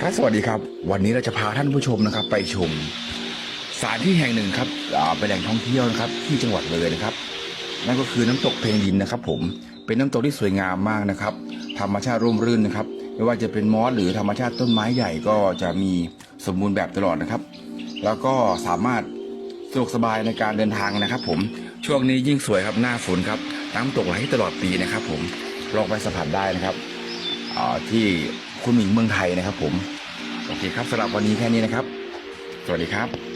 ครับสวัสดีครับ วันนี้เราจะพาท่านผู้ชมนะครับ ไปชมสถานที่แห่งหนึ่งครับเป็นแหล่งท่องเที่ยวนะครับ ที่จังหวัดเลยนะครับ นั่นก็คือน้ำตกเพลงดินนะครับ ผมเป็นน้ำตกที่สวยงามมากนะครับ ธรรมชาติร่มรื่นนะครับ ไม่ว่าจะเป็นมอสหรือธรรมชาติต้นไม้ใหญ่ก็จะมีสมบูรณ์แบบตลอดนะครับ แล้วก็สามารถ สะดวกสบายในการเดินทางนะครับ ผมช่วงนี้ยิ่งสวยครับหน้าฝนครับน้ำตกไหลตลอดปีนะครับ ผมลองไปสัมผัสได้นะครับที่คุณหมิงเมืองไทยนะครับ ผมโอเคครับสำหรับวันนี้แค่นี้นะครับ สวัสดีครับ